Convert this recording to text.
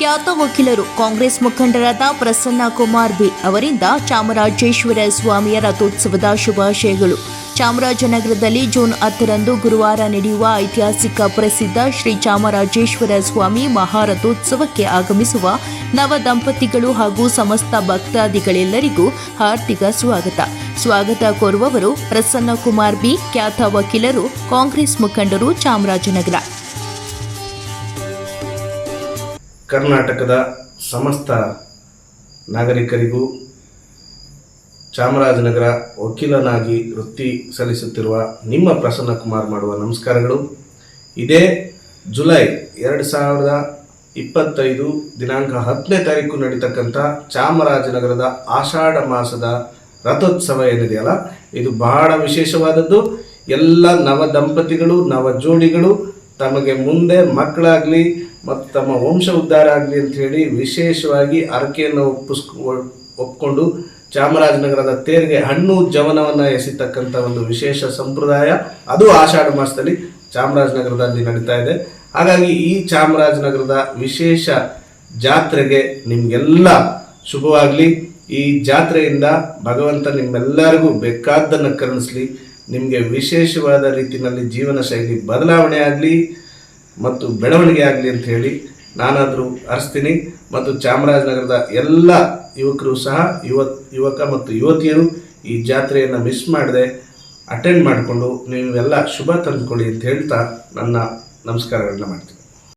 ಖ್ಯಾತ ವಕೀಲರು ಕಾಂಗ್ರೆಸ್ ಮುಖಂಡರಾದ ಪ್ರಸನ್ನ ಕುಮಾರ್ ಬಿ ಅವರಿಂದ ಚಾಮರಾಜೇಶ್ವರ ಸ್ವಾಮಿಯ ರಥೋತ್ಸವದ ಶುಭಾಶಯಗಳು. ಚಾಮರಾಜನಗರದಲ್ಲಿ ಜೂನ್ ಹತ್ತರಂದು ಗುರುವಾರ ನಡೆಯುವ ಐತಿಹಾಸಿಕ ಪ್ರಸಿದ್ಧ ಶ್ರೀ ಚಾಮರಾಜೇಶ್ವರ ಸ್ವಾಮಿ ಮಹಾರಥೋತ್ಸವಕ್ಕೆ ಆಗಮಿಸುವ ನವ ದಂಪತಿಗಳು ಹಾಗೂ ಸಮಸ್ತ ಭಕ್ತಾದಿಗಳೆಲ್ಲರಿಗೂ ಹಾರ್ದಿಕ ಸ್ವಾಗತ. ಸ್ವಾಗತ ಕೋರುವವರು ಪ್ರಸನ್ನ ಕುಮಾರ್ ಬಿ, ಖ್ಯಾತ ವಕೀಲರು, ಕಾಂಗ್ರೆಸ್ ಮುಖಂಡರು ಚಾಮರಾಜನಗರ. ಕರ್ನಾಟಕದ ಸಮಸ್ತ ನಾಗರಿಕರಿಗೂ ಚಾಮರಾಜನಗರ ವಕೀಲನಾಗಿ ವೃತ್ತಿ ಸಲ್ಲಿಸುತ್ತಿರುವ ನಿಮ್ಮ ಪ್ರಸನ್ನ ಕುಮಾರ್ ಮಾಡುವ ನಮಸ್ಕಾರಗಳು. ಇದೇ ಜುಲೈ ಎರಡು ಸಾವಿರದ ಇಪ್ಪತ್ತೈದು ದಿನಾಂಕ ಹತ್ತನೇ ತಾರೀಕು ನಡೀತಕ್ಕಂಥ ಚಾಮರಾಜನಗರದ ಆಷಾಢ ಮಾಸದ ರಥೋತ್ಸವ ಏನಿದೆಯಲ್ಲ, ಇದು ಬಹಳ ವಿಶೇಷವಾದದ್ದು. ಎಲ್ಲ ನವ ದಂಪತಿಗಳು, ನವ ಜೋಡಿಗಳು ತಮಗೆ ಮುಂದೆ ಮಕ್ಕಳಾಗಲಿ ಮತ್ತು ತಮ್ಮ ವಂಶ ಉದ್ಧಾರ ಆಗಲಿ ಅಂತ ಹೇಳಿ ವಿಶೇಷವಾಗಿ ಅರಕೆಯನ್ನು ಒಪ್ಪಿಸ್ ಒಪ್ಕೊಂಡು ಚಾಮರಾಜನಗರದ ತೇರಿಗೆ ಹಣ್ಣು ಜವನವನ್ನು ಎಸಿತಕ್ಕಂಥ ಒಂದು ವಿಶೇಷ ಸಂಪ್ರದಾಯ ಅದು ಆಷಾಢ ಮಾಸದಲ್ಲಿ ಚಾಮರಾಜನಗರದಲ್ಲಿ ನಡೀತಾ ಇದೆ. ಹಾಗಾಗಿ ಈ ಚಾಮರಾಜನಗರದ ವಿಶೇಷ ಜಾತ್ರೆಗೆ ನಿಮಗೆಲ್ಲ ಶುಭವಾಗಲಿ. ಈ ಜಾತ್ರೆಯಿಂದ ಭಗವಂತ ನಿಮ್ಮೆಲ್ಲರಿಗೂ ಬೇಕಾದ್ದನ್ನು ಕರುಣಿಸಲಿ. ನಿಮಗೆ ವಿಶೇಷವಾದ ರೀತಿಯಲ್ಲಿ ಜೀವನ ಶೈಲಿ ಬದಲಾವಣೆ ಆಗಲಿ. ಮತ್ತು ಬೆಳವಣಿಗೆ ಆಗಲಿ ಅಂತ ಹೇಳಿ ನಾನಾದರೂ ಹರಿಸ್ತೀನಿ ಮತ್ತು ಚಾಮರಾಜನಗರದ ಎಲ್ಲ ಯುವಕರು ಸಹ ಯುವ ಯುವಕ ಮತ್ತು ಯುವತಿಯರು ಈ ಜಾತ್ರೆಯನ್ನು ಮಿಸ್ ಮಾಡದೆ ಅಟೆಂಡ್ ಮಾಡಿಕೊಂಡು ನೀವೆಲ್ಲ ಶುಭ ತಂದುಕೊಳ್ಳಿ ಅಂತ ಹೇಳ್ತಾ ನನ್ನ ನಮಸ್ಕಾರಗಳನ್ನ ಮಾಡ್ತೀನಿ.